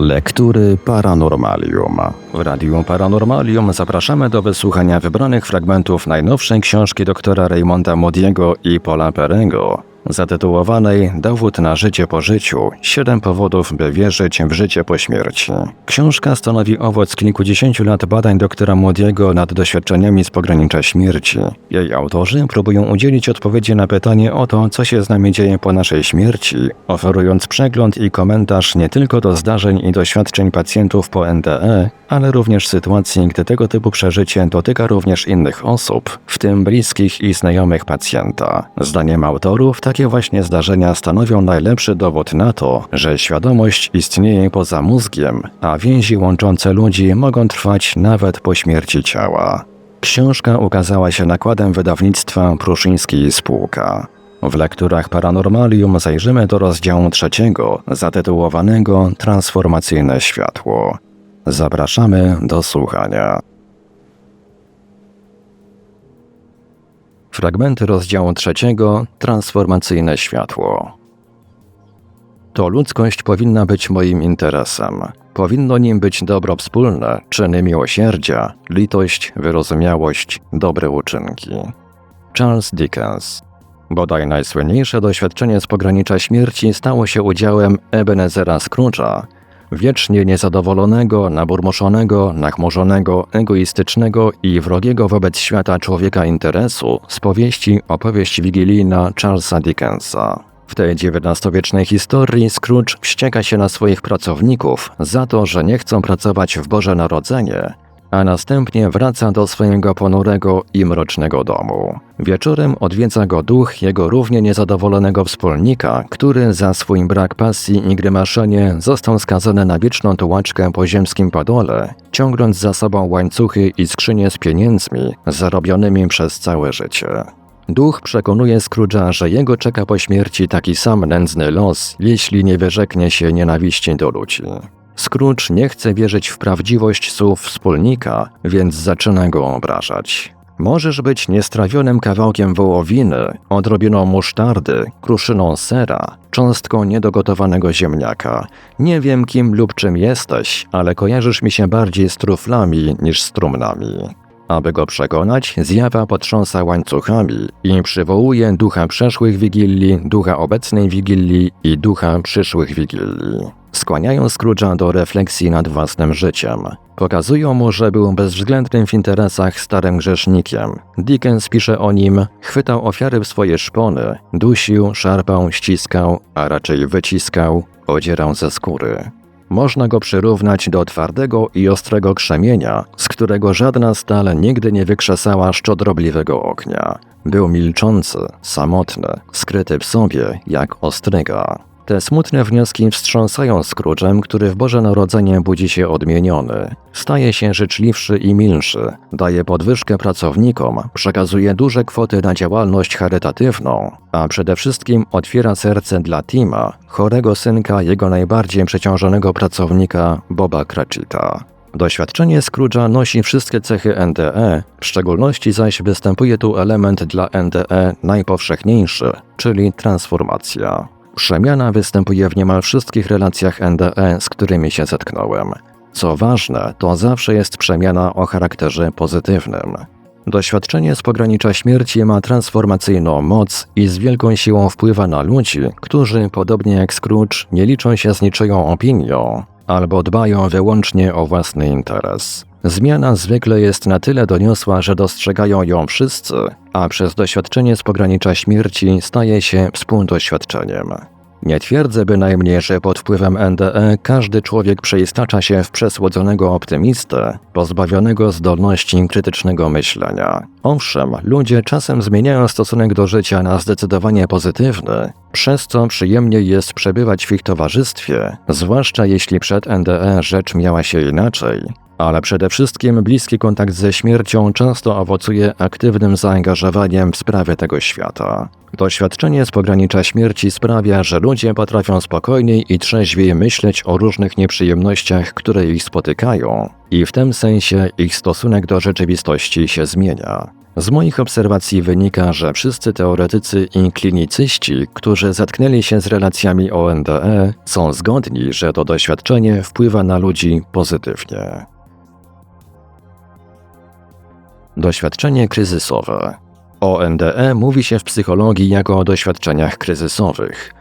Lektury Paranormalium. W Radiu Paranormalium zapraszamy do wysłuchania wybranych fragmentów najnowszej książki doktora Raymonda Modiego i Paula Perego, zatytułowanej Dowód na życie po życiu. Siedem powodów, by wierzyć w życie po śmierci. Książka stanowi owoc kilkudziesięciu lat badań doktora Modiego nad doświadczeniami z pogranicza śmierci. Jej autorzy próbują udzielić odpowiedzi na pytanie o to, co się z nami dzieje po naszej śmierci, oferując przegląd i komentarz nie tylko do zdarzeń i doświadczeń pacjentów po NDE, ale również sytuacji, gdy tego typu przeżycie dotyka również innych osób, w tym bliskich i znajomych pacjenta. Zdaniem autorów, takie właśnie zdarzenia stanowią najlepszy dowód na to, że świadomość istnieje poza mózgiem, a więzi łączące ludzi mogą trwać nawet po śmierci ciała. Książka ukazała się nakładem wydawnictwa Pruszyński Spółka. W lekturach Paranormalium zajrzymy do rozdziału trzeciego, zatytułowanego Transformacyjne światło. Zapraszamy do słuchania. Fragmenty rozdziału trzeciego Transformacyjne światło. To ludzkość powinna być moim interesem. Powinno nim być dobro wspólne, czyny miłosierdzia, litość, wyrozumiałość, dobre uczynki. Charles Dickens. Bodaj najsłynniejsze doświadczenie z pogranicza śmierci stało się udziałem Ebenezera Scrooge'a, wiecznie niezadowolonego, naburmoszonego, nachmurzonego, egoistycznego i wrogiego wobec świata człowieka interesu z powieści Opowieść wigilijna Charlesa Dickensa. W tej XIX-wiecznej historii Scrooge wścieka się na swoich pracowników za to, że nie chcą pracować w Boże Narodzenie, a następnie wraca do swojego ponurego i mrocznego domu. Wieczorem odwiedza go duch jego równie niezadowolonego wspólnika, który za swój brak pasji i grymaszenie został skazany na wieczną tułaczkę po ziemskim padole, ciągnąc za sobą łańcuchy i skrzynie z pieniędzmi zarobionymi przez całe życie. Duch przekonuje Scrooge'a, że jego czeka po śmierci taki sam nędzny los, jeśli nie wyrzeknie się nienawiści do ludzi. Scrooge nie chce wierzyć w prawdziwość słów wspólnika, więc zaczyna go obrażać. Możesz być niestrawionym kawałkiem wołowiny, odrobiną musztardy, kruszyną sera, cząstką niedogotowanego ziemniaka. Nie wiem kim lub czym jesteś, ale kojarzysz mi się bardziej z truflami niż z trumnami. Aby go przekonać, zjawa potrząsa łańcuchami i przywołuje ducha przeszłych wigilii, ducha obecnej wigilii i ducha przyszłych wigilii. Skłaniają Scrooge'a do refleksji nad własnym życiem. Pokazują mu, że był bezwzględnym w interesach starym grzesznikiem. Dickens pisze o nim, chwytał ofiary w swoje szpony, dusił, szarpał, ściskał, a raczej wyciskał, odzierał ze skóry. Można go przyrównać do twardego i ostrego krzemienia, z którego żadna stal nigdy nie wykrzesała szczodrobliwego ognia. Był milczący, samotny, skryty w sobie jak ostryga. Te smutne wnioski wstrząsają Scrooge'em, który w Boże Narodzenie budzi się odmieniony. Staje się życzliwszy i milszy, daje podwyżkę pracownikom, przekazuje duże kwoty na działalność charytatywną, a przede wszystkim otwiera serce dla Tima, chorego synka jego najbardziej przeciążonego pracownika Boba Cratchita. Doświadczenie Scrooge'a nosi wszystkie cechy NDE, w szczególności zaś występuje tu element dla NDE najpowszechniejszy, czyli transformacja. Przemiana występuje w niemal wszystkich relacjach NDE, z którymi się zetknąłem. Co ważne, to zawsze jest przemiana o charakterze pozytywnym. Doświadczenie z pogranicza śmierci ma transformacyjną moc i z wielką siłą wpływa na ludzi, którzy, podobnie jak Scrooge, nie liczą się z niczyją opinią albo dbają wyłącznie o własny interes. Zmiana zwykle jest na tyle doniosła, że dostrzegają ją wszyscy, a przez doświadczenie z pogranicza śmierci staje się współdoświadczeniem. Nie twierdzę bynajmniej, że pod wpływem NDE każdy człowiek przeistacza się w przesłodzonego optymistę, pozbawionego zdolności krytycznego myślenia. Owszem, ludzie czasem zmieniają stosunek do życia na zdecydowanie pozytywny, przez co przyjemniej jest przebywać w ich towarzystwie, zwłaszcza jeśli przed NDE rzecz miała się inaczej, ale przede wszystkim bliski kontakt ze śmiercią często owocuje aktywnym zaangażowaniem w sprawy tego świata. Doświadczenie z pogranicza śmierci sprawia, że ludzie potrafią spokojniej i trzeźwiej myśleć o różnych nieprzyjemnościach, które ich spotykają, i w tym sensie ich stosunek do rzeczywistości się zmienia. Z moich obserwacji wynika, że wszyscy teoretycy i klinicyści, którzy zetknęli się z relacjami ONDE, są zgodni, że to doświadczenie wpływa na ludzi pozytywnie. Doświadczenie kryzysowe. O NDE mówi się w psychologii jako o doświadczeniach kryzysowych.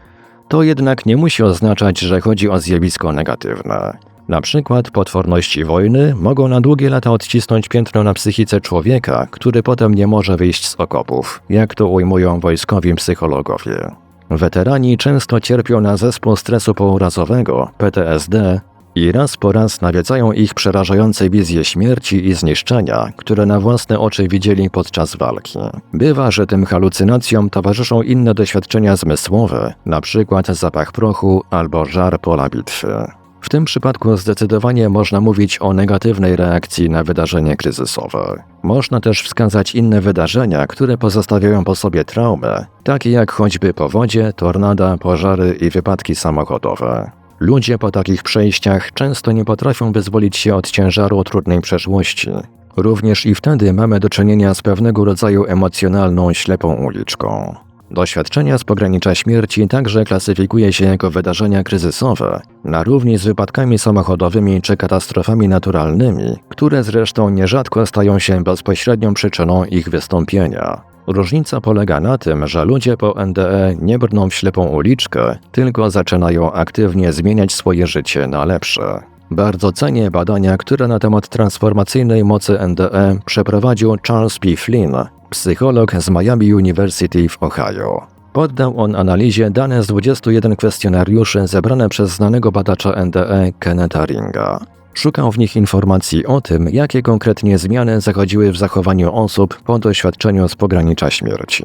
To jednak nie musi oznaczać, że chodzi o zjawisko negatywne. Na przykład potworności wojny mogą na długie lata odcisnąć piętno na psychice człowieka, który potem nie może wyjść z okopów, jak to ujmują wojskowi psychologowie. Weterani często cierpią na zespół stresu pourazowego, PTSD, i raz po raz nawiedzają ich przerażające wizje śmierci i zniszczenia, które na własne oczy widzieli podczas walki. Bywa, że tym halucynacjom towarzyszą inne doświadczenia zmysłowe, np. zapach prochu albo żar pola bitwy. W tym przypadku zdecydowanie można mówić o negatywnej reakcji na wydarzenie kryzysowe. Można też wskazać inne wydarzenia, które pozostawiają po sobie traumę, takie jak choćby powodzie, tornada, pożary i wypadki samochodowe. Ludzie po takich przejściach często nie potrafią wyzwolić się od ciężaru trudnej przeszłości. Również i wtedy mamy do czynienia z pewnego rodzaju emocjonalną ślepą uliczką. Doświadczenia z pogranicza śmierci także klasyfikuje się jako wydarzenia kryzysowe, na równi z wypadkami samochodowymi czy katastrofami naturalnymi, które zresztą nierzadko stają się bezpośrednią przyczyną ich wystąpienia. Różnica polega na tym, że ludzie po NDE nie brną w ślepą uliczkę, tylko zaczynają aktywnie zmieniać swoje życie na lepsze. Bardzo cenię badania, które na temat transformacyjnej mocy NDE przeprowadził Charles P. Flynn, psycholog z Miami University w Ohio. Poddał on analizie dane z 21 kwestionariuszy zebrane przez znanego badacza NDE Kenneta Ringa. Szukał w nich informacji o tym, jakie konkretnie zmiany zachodziły w zachowaniu osób po doświadczeniu z pogranicza śmierci.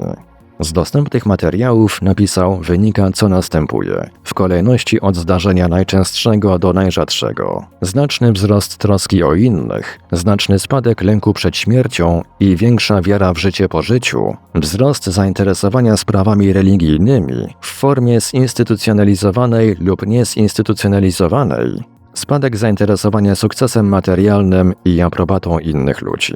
Z dostępnych materiałów napisał wynika co następuje, w kolejności od zdarzenia najczęstszego do najrzadszego. Znaczny wzrost troski o innych, znaczny spadek lęku przed śmiercią i większa wiara w życie po życiu, wzrost zainteresowania sprawami religijnymi w formie zinstytucjonalizowanej lub niezinstytucjonalizowanej, spadek zainteresowania sukcesem materialnym i aprobatą innych ludzi.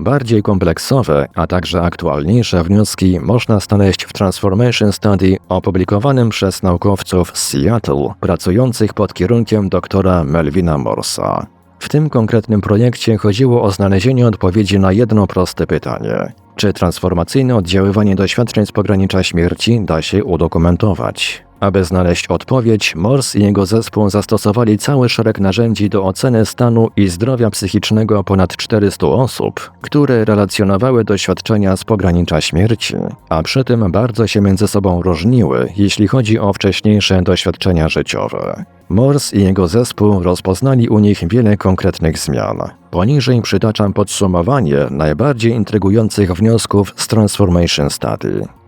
Bardziej kompleksowe, a także aktualniejsze wnioski można znaleźć w Transformation Study opublikowanym przez naukowców z Seattle pracujących pod kierunkiem doktora Melvina Morsa. W tym konkretnym projekcie chodziło o znalezienie odpowiedzi na jedno proste pytanie: czy transformacyjne oddziaływanie doświadczeń z pogranicza śmierci da się udokumentować? Aby znaleźć odpowiedź, Morse i jego zespół zastosowali cały szereg narzędzi do oceny stanu i zdrowia psychicznego ponad 400 osób, które relacjonowały doświadczenia z pogranicza śmierci, a przy tym bardzo się między sobą różniły, jeśli chodzi o wcześniejsze doświadczenia życiowe. Morse i jego zespół rozpoznali u nich wiele konkretnych zmian. Poniżej przytaczam podsumowanie najbardziej intrygujących wniosków z Transformation Study.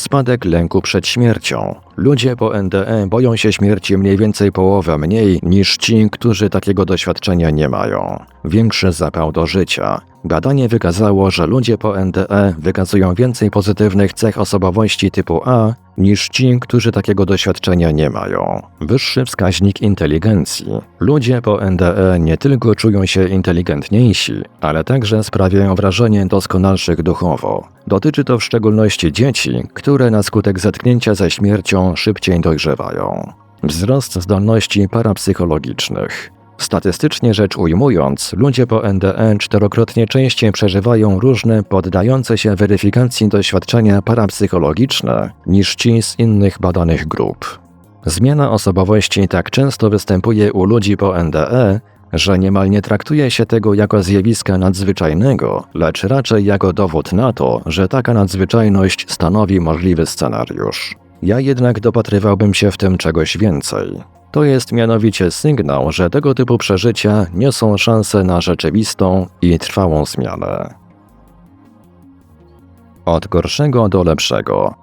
Spadek lęku przed śmiercią. Ludzie po NDE boją się śmierci mniej więcej połowę mniej niż ci, którzy takiego doświadczenia nie mają. Większy zapał do życia. Badanie wykazało, że ludzie po NDE wykazują więcej pozytywnych cech osobowości typu A niż ci, którzy takiego doświadczenia nie mają. Wyższy wskaźnik inteligencji. Ludzie po NDE nie tylko czują się inteligentniejsi, ale także sprawiają wrażenie doskonalszych duchowo. Dotyczy to w szczególności dzieci, które na skutek zetknięcia ze śmiercią szybciej dojrzewają. Wzrost zdolności parapsychologicznych. Statystycznie rzecz ujmując, ludzie po NDE czterokrotnie częściej przeżywają różne poddające się weryfikacji doświadczenia parapsychologiczne niż ci z innych badanych grup. Zmiana osobowości tak często występuje u ludzi po NDE, że niemal nie traktuje się tego jako zjawiska nadzwyczajnego, lecz raczej jako dowód na to, że taka nadzwyczajność stanowi możliwy scenariusz. Ja jednak dopatrywałbym się w tym czegoś więcej. To jest mianowicie sygnał, że tego typu przeżycia niosą szansę na rzeczywistą i trwałą zmianę. Od gorszego do lepszego.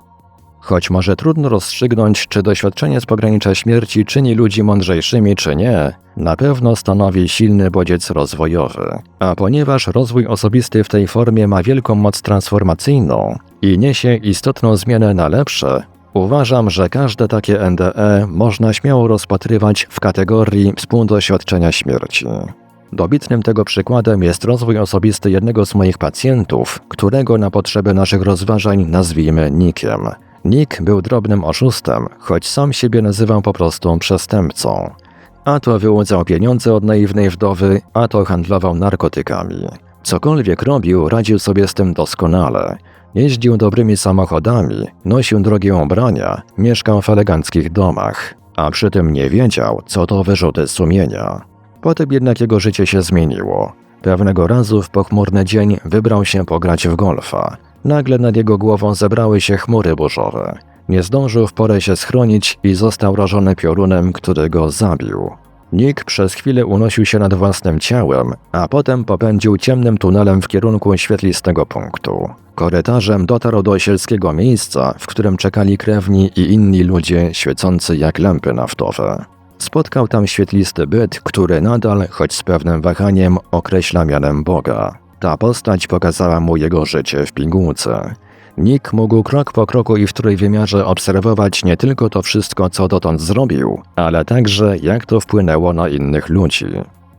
Choć może trudno rozstrzygnąć, czy doświadczenie z pogranicza śmierci czyni ludzi mądrzejszymi, czy nie, na pewno stanowi silny bodziec rozwojowy. A ponieważ rozwój osobisty w tej formie ma wielką moc transformacyjną i niesie istotną zmianę na lepsze, Uważam, że każde takie NDE można śmiało rozpatrywać w kategorii współdoświadczenia śmierci. Dobitnym tego przykładem jest rozwój osobisty jednego z moich pacjentów, którego na potrzeby naszych rozważań nazwijmy Nikiem. Nick był drobnym oszustem, choć sam siebie nazywał po prostu przestępcą. A to wyłudzał pieniądze od naiwnej wdowy, a to handlował narkotykami. Cokolwiek robił, radził sobie z tym doskonale. Jeździł dobrymi samochodami, nosił drogie ubrania, mieszkał w eleganckich domach, a przy tym nie wiedział, co to wyrzuty sumienia. Potem jednak jego życie się zmieniło. Pewnego razu w pochmurny dzień wybrał się pograć w golfa. Nagle nad jego głową zebrały się chmury burzowe. Nie zdążył w porę się schronić i został rażony piorunem, który go zabił. Nick przez chwilę unosił się nad własnym ciałem, a potem popędził ciemnym tunelem w kierunku świetlistego punktu. Korytarzem dotarł do osielskiego miejsca, w którym czekali krewni i inni ludzie świecący jak lampy naftowe. Spotkał tam świetlisty byt, który nadal, choć z pewnym wahaniem, określa mianem Boga. Ta postać pokazała mu jego życie w pigułce. Nick mógł krok po kroku i w trójwymiarze obserwować nie tylko to wszystko, co dotąd zrobił, ale także jak to wpłynęło na innych ludzi.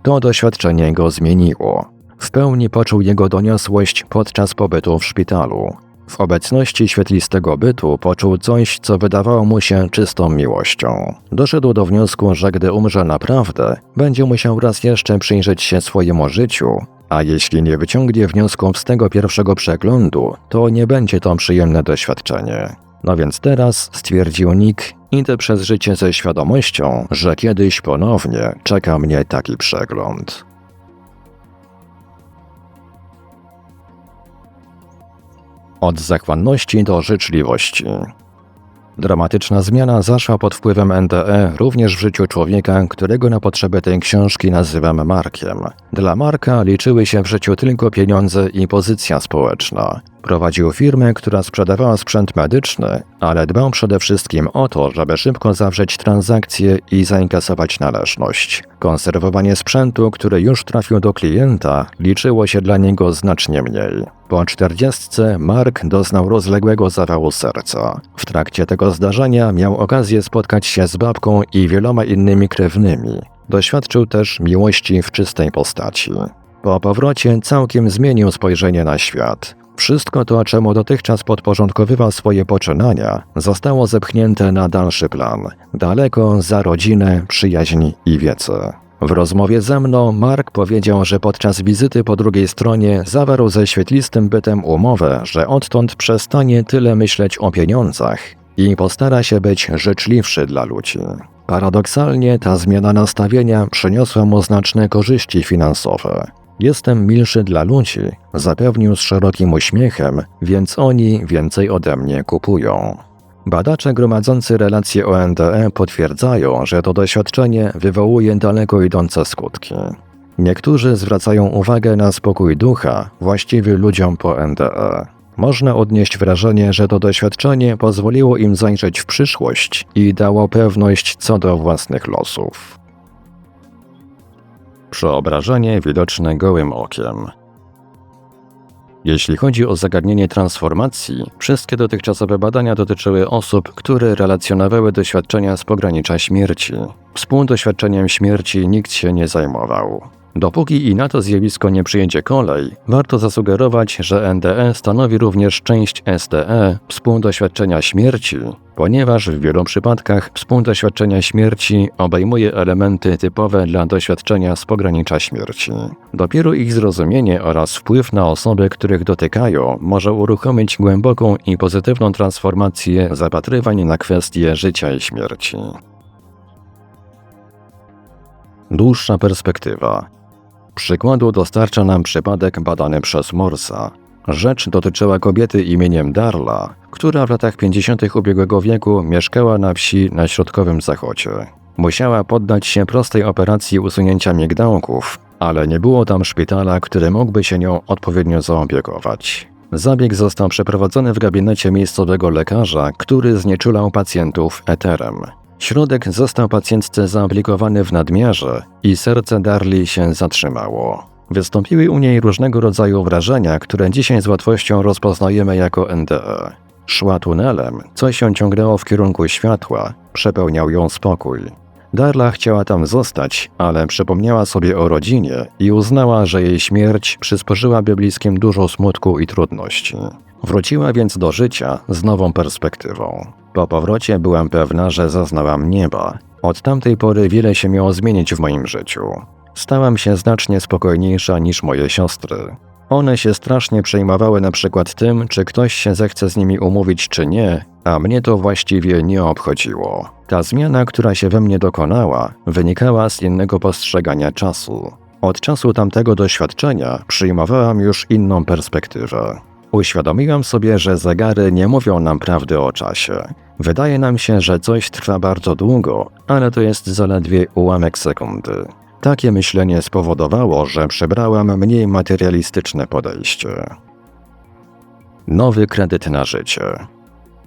To doświadczenie go zmieniło. W pełni poczuł jego doniosłość podczas pobytu w szpitalu. W obecności świetlistego bytu poczuł coś, co wydawało mu się czystą miłością. Doszedł do wniosku, że gdy umrze naprawdę, będzie musiał raz jeszcze przyjrzeć się swojemu życiu, a jeśli nie wyciągnie wniosków z tego pierwszego przeglądu, to nie będzie to przyjemne doświadczenie. No więc teraz, stwierdził Nick, idę przez życie ze świadomością, że kiedyś ponownie czeka mnie taki przegląd. Od zachłanności do życzliwości. Dramatyczna zmiana zaszła pod wpływem NDE również w życiu człowieka, którego na potrzeby tej książki nazywam Markiem. Dla Marka liczyły się w życiu tylko pieniądze i pozycja społeczna. Prowadził firmę, która sprzedawała sprzęt medyczny, ale dbał przede wszystkim o to, żeby szybko zawrzeć transakcję i zainkasować należność. Konserwowanie sprzętu, który już trafił do klienta, liczyło się dla niego znacznie mniej. Po czterdziestce Mark doznał rozległego zawału serca. W trakcie tego zdarzenia miał okazję spotkać się z babką i wieloma innymi krewnymi. Doświadczył też miłości w czystej postaci. Po powrocie całkiem zmienił spojrzenie na świat. Wszystko to, czemu dotychczas podporządkowywał swoje poczynania, zostało zepchnięte na dalszy plan, daleko za rodzinę, przyjaźń i wiece. W rozmowie ze mną Mark powiedział, że podczas wizyty po drugiej stronie zawarł ze świetlistym bytem umowę, że odtąd przestanie tyle myśleć o pieniądzach i postara się być życzliwszy dla ludzi. Paradoksalnie ta zmiana nastawienia przyniosła mu znaczne korzyści finansowe. Jestem milszy dla ludzi, zapewnił z szerokim uśmiechem, więc oni więcej ode mnie kupują. Badacze gromadzący relacje ONDE potwierdzają, że to doświadczenie wywołuje daleko idące skutki. Niektórzy zwracają uwagę na spokój ducha właściwy ludziom po NDE. Można odnieść wrażenie, że to doświadczenie pozwoliło im zajrzeć w przyszłość i dało pewność co do własnych losów. Przeobrażenie widoczne gołym okiem. Jeśli chodzi o zagadnienie transformacji, wszystkie dotychczasowe badania dotyczyły osób, które relacjonowały doświadczenia z pogranicza śmierci. Współdoświadczeniem śmierci nikt się nie zajmował. Dopóki i na to zjawisko nie przyjęcie kolej, warto zasugerować, że NDE stanowi również część SDE, współdoświadczenia śmierci, ponieważ w wielu przypadkach współdoświadczenia śmierci obejmuje elementy typowe dla doświadczenia z pogranicza śmierci. Dopiero ich zrozumienie oraz wpływ na osoby, których dotykają, może uruchomić głęboką i pozytywną transformację zapatrywań na kwestie życia i śmierci. Dłuższa perspektywa. Przykładu dostarcza nam przypadek badany przez Morsa. Rzecz dotyczyła kobiety imieniem Darla, która w latach 50. ubiegłego wieku mieszkała na wsi na środkowym zachodzie. Musiała poddać się prostej operacji usunięcia migdałków, ale nie było tam szpitala, który mógłby się nią odpowiednio zaopiekować. Zabieg został przeprowadzony w gabinecie miejscowego lekarza, który znieczulał pacjentów eterem. Środek został pacjentce zaaplikowany w nadmiarze i serce Darli się zatrzymało. Wystąpiły u niej różnego rodzaju wrażenia, które dzisiaj z łatwością rozpoznajemy jako NDE. Szła tunelem, coś ją ciągnęło w kierunku światła, przepełniał ją spokój. Darla chciała tam zostać, ale przypomniała sobie o rodzinie i uznała, że jej śmierć przysporzyłaby bliskim dużo smutku i trudności. Wróciła więc do życia z nową perspektywą. Po powrocie byłam pewna, że zaznałam nieba. Od tamtej pory wiele się miało zmienić w moim życiu. Stałam się znacznie spokojniejsza niż moje siostry. One się strasznie przejmowały na przykład tym, czy ktoś się zechce z nimi umówić, czy nie, a mnie to właściwie nie obchodziło. Ta zmiana, która się we mnie dokonała, wynikała z innego postrzegania czasu. Od czasu tamtego doświadczenia przyjmowałam już inną perspektywę. Uświadomiłam sobie, że zegary nie mówią nam prawdy o czasie. Wydaje nam się, że coś trwa bardzo długo, ale to jest zaledwie ułamek sekundy. Takie myślenie spowodowało, że przebrałam mniej materialistyczne podejście. Nowy kredyt na życie.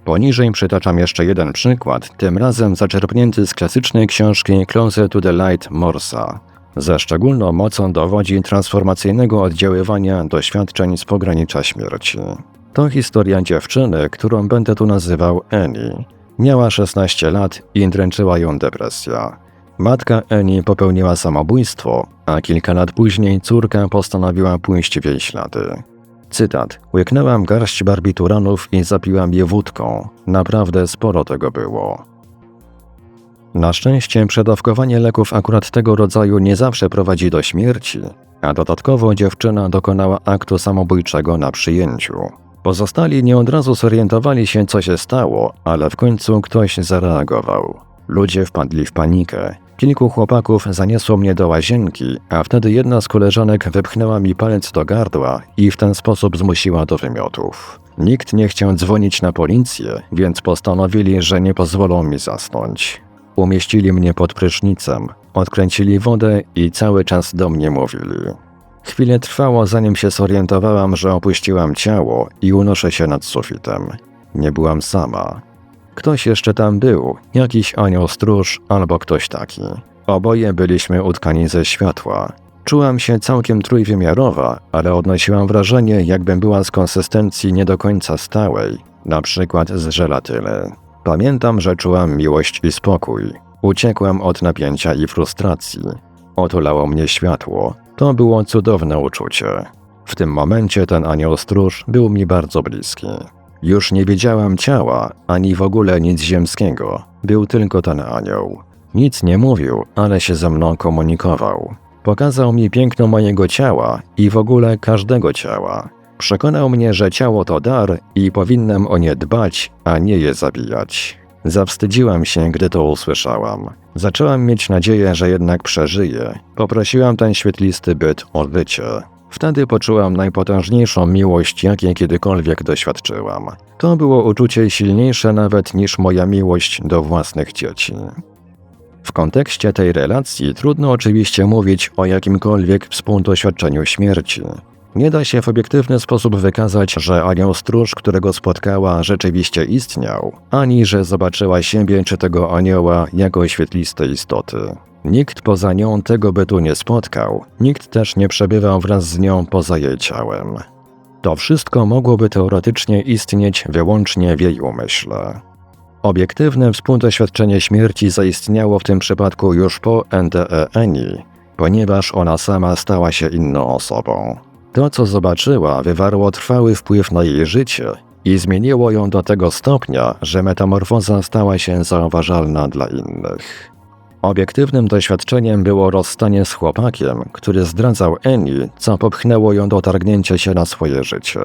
Poniżej przytaczam jeszcze jeden przykład, tym razem zaczerpnięty z klasycznej książki Closer to the Light Morsa. Ze szczególną mocą dowodzi transformacyjnego oddziaływania doświadczeń z pogranicza śmierci. To historia dziewczyny, którą będę tu nazywał Annie. Miała 16 lat i dręczyła ją depresja. Matka Eni popełniła samobójstwo, a kilka lat później córka postanowiła pójść w jej ślady. Cytat. Łyknęłam garść barbituranów i zapiłam je wódką. Naprawdę sporo tego było. Na szczęście przedawkowanie leków akurat tego rodzaju nie zawsze prowadzi do śmierci, a dodatkowo dziewczyna dokonała aktu samobójczego na przyjęciu. Pozostali nie od razu zorientowali się, co się stało, ale w końcu ktoś zareagował. Ludzie wpadli w panikę. Kilku chłopaków zaniosło mnie do łazienki, a wtedy jedna z koleżanek wypchnęła mi palec do gardła i w ten sposób zmusiła do wymiotów. Nikt nie chciał dzwonić na policję, więc postanowili, że nie pozwolą mi zasnąć. Umieścili mnie pod prysznicem, odkręcili wodę i cały czas do mnie mówili. Chwilę trwało, zanim się zorientowałam, że opuściłam ciało i unoszę się nad sufitem. Nie byłam sama. Ktoś jeszcze tam był, jakiś anioł stróż albo ktoś taki. Oboje byliśmy utkani ze światła. Czułam się całkiem trójwymiarowa, ale odnosiłam wrażenie, jakbym była z konsystencji nie do końca stałej, na przykład z żelatyny. Pamiętam, że czułam miłość i spokój. Uciekłam od napięcia i frustracji. Otulało mnie światło. To było cudowne uczucie. W tym momencie ten anioł stróż był mi bardzo bliski. Już nie widziałam ciała, ani w ogóle nic ziemskiego. Był tylko ten anioł. Nic nie mówił, ale się ze mną komunikował. Pokazał mi piękno mojego ciała i w ogóle każdego ciała. Przekonał mnie, że ciało to dar i powinnam o nie dbać, a nie je zabijać. Zawstydziłam się, gdy to usłyszałam. Zaczęłam mieć nadzieję, że jednak przeżyję. Poprosiłam ten świetlisty byt o bycie. Wtedy poczułam najpotężniejszą miłość, jakiej kiedykolwiek doświadczyłam. To było uczucie silniejsze nawet niż moja miłość do własnych dzieci. W kontekście tej relacji trudno oczywiście mówić o jakimkolwiek współdoświadczeniu śmierci. Nie da się w obiektywny sposób wykazać, że anioł stróż, którego spotkała, rzeczywiście istniał, ani że zobaczyła siebie czy tego anioła jako świetliste istoty. Nikt poza nią tego bytu nie spotkał, nikt też nie przebywał wraz z nią poza jej ciałem. To wszystko mogłoby teoretycznie istnieć wyłącznie w jej umyśle. Obiektywne współdoświadczenie śmierci zaistniało w tym przypadku już po NDE Eni, ponieważ ona sama stała się inną osobą. To, co zobaczyła, wywarło trwały wpływ na jej życie i zmieniło ją do tego stopnia, że metamorfoza stała się zauważalna dla innych. Obiektywnym doświadczeniem było rozstanie z chłopakiem, który zdradzał Eni, co popchnęło ją do targnięcia się na swoje życie.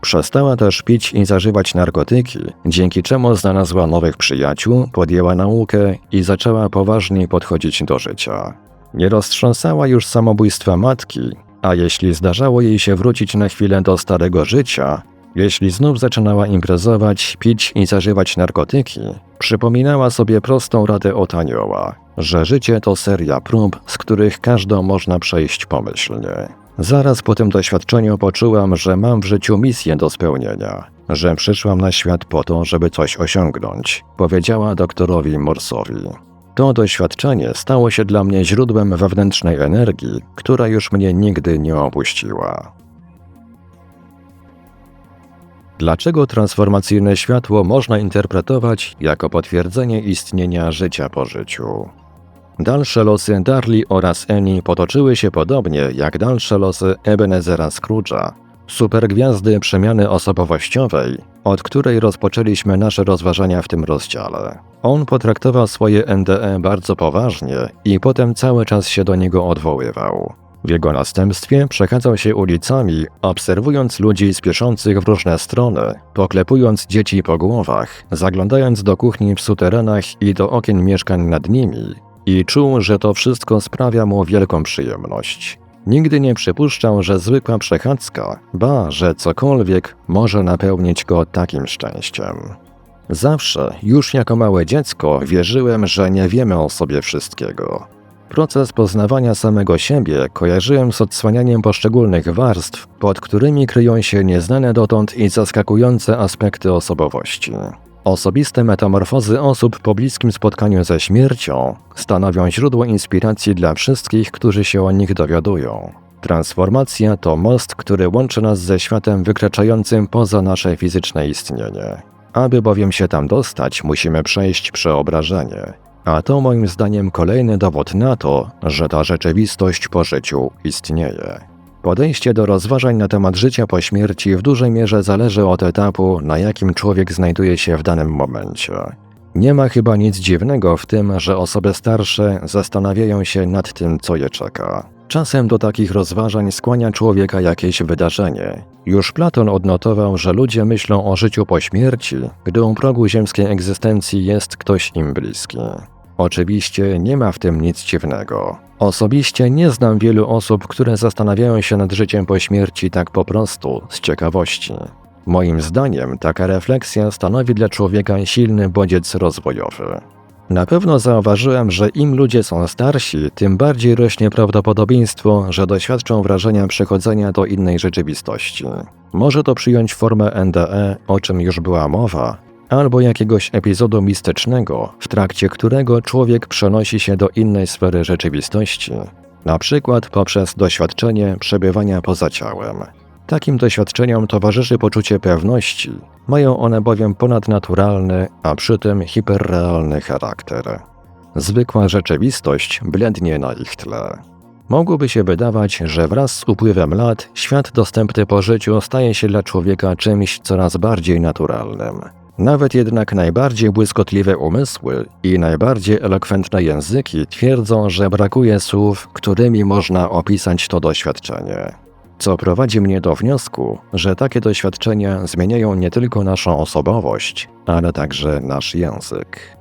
Przestała też pić i zażywać narkotyki, dzięki czemu znalazła nowych przyjaciół, podjęła naukę i zaczęła poważniej podchodzić do życia. Nie roztrząsała już samobójstwa matki, a jeśli zdarzało jej się wrócić na chwilę do starego życia, jeśli znów zaczynała imprezować, pić i zażywać narkotyki, przypominała sobie prostą radę od anioła, że życie to seria prób, z których każdą można przejść pomyślnie. Zaraz po tym doświadczeniu poczułam, że mam w życiu misję do spełnienia, że przyszłam na świat po to, żeby coś osiągnąć, powiedziała doktorowi Morsowi. To doświadczenie stało się dla mnie źródłem wewnętrznej energii, która już mnie nigdy nie opuściła. Dlaczego transformacyjne światło można interpretować jako potwierdzenie istnienia życia po życiu? Dalsze losy Darli oraz Eni potoczyły się podobnie jak dalsze losy Ebenezera Scrooge'a, supergwiazdy przemiany osobowościowej, od której rozpoczęliśmy nasze rozważania w tym rozdziale. On potraktował swoje NDE bardzo poważnie i potem cały czas się do niego odwoływał. W jego następstwie przechadzał się ulicami, obserwując ludzi spieszących w różne strony, poklepując dzieci po głowach, zaglądając do kuchni w suterenach i do okien mieszkań nad nimi i czuł, że to wszystko sprawia mu wielką przyjemność. Nigdy nie przypuszczał, że zwykła przechadzka, ba, że cokolwiek może napełnić go takim szczęściem. Zawsze, już jako małe dziecko, wierzyłem, że nie wiemy o sobie wszystkiego. Proces poznawania samego siebie kojarzyłem z odsłanianiem poszczególnych warstw, pod którymi kryją się nieznane dotąd i zaskakujące aspekty osobowości. Osobiste metamorfozy osób po bliskim spotkaniu ze śmiercią stanowią źródło inspiracji dla wszystkich, którzy się o nich dowiadują. Transformacja to most, który łączy nas ze światem wykraczającym poza nasze fizyczne istnienie. Aby bowiem się tam dostać, musimy przejść przeobrażenie. A to moim zdaniem kolejny dowód na to, że ta rzeczywistość po życiu istnieje. Podejście do rozważań na temat życia po śmierci w dużej mierze zależy od etapu, na jakim człowiek znajduje się w danym momencie. Nie ma chyba nic dziwnego w tym, że osoby starsze zastanawiają się nad tym, co je czeka. Czasem do takich rozważań skłania człowieka jakieś wydarzenie. Już Platon odnotował, że ludzie myślą o życiu po śmierci, gdy u progu ziemskiej egzystencji jest ktoś im bliski. Oczywiście nie ma w tym nic dziwnego. Osobiście nie znam wielu osób, które zastanawiają się nad życiem po śmierci tak po prostu, z ciekawości. Moim zdaniem taka refleksja stanowi dla człowieka silny bodziec rozwojowy. Na pewno zauważyłem, że im ludzie są starsi, tym bardziej rośnie prawdopodobieństwo, że doświadczą wrażenia przechodzenia do innej rzeczywistości. Może to przyjąć formę NDE, o czym już była mowa, albo jakiegoś epizodu mistycznego, w trakcie którego człowiek przenosi się do innej sfery rzeczywistości, na przykład poprzez doświadczenie przebywania poza ciałem. Takim doświadczeniom towarzyszy poczucie pewności, mają one bowiem ponadnaturalny, a przy tym hiperrealny charakter. Zwykła rzeczywistość blednie na ich tle. Mogłoby się wydawać, że wraz z upływem lat świat dostępny po życiu staje się dla człowieka czymś coraz bardziej naturalnym. Nawet jednak najbardziej błyskotliwe umysły i najbardziej elokwentne języki twierdzą, że brakuje słów, którymi można opisać to doświadczenie. Co prowadzi mnie do wniosku, że takie doświadczenia zmieniają nie tylko naszą osobowość, ale także nasz język.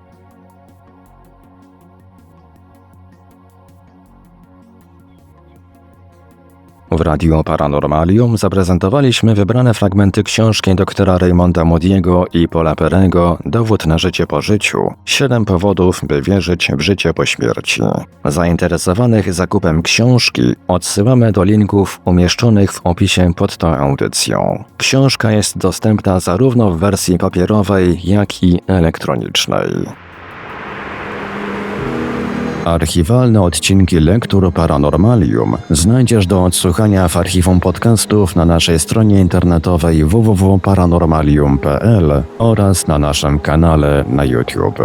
W Radiu Paranormalium zaprezentowaliśmy wybrane fragmenty książki doktora Raymonda Moody'ego i Paula Perego Dowód na życie po życiu. Siedem powodów, by wierzyć w życie po śmierci. Zainteresowanych zakupem książki odsyłamy do linków umieszczonych w opisie pod tą audycją. Książka jest dostępna zarówno w wersji papierowej, jak i elektronicznej. Archiwalne odcinki Lektur Paranormalium znajdziesz do odsłuchania w archiwum podcastów na naszej stronie internetowej www.paranormalium.pl oraz na naszym kanale na YouTube.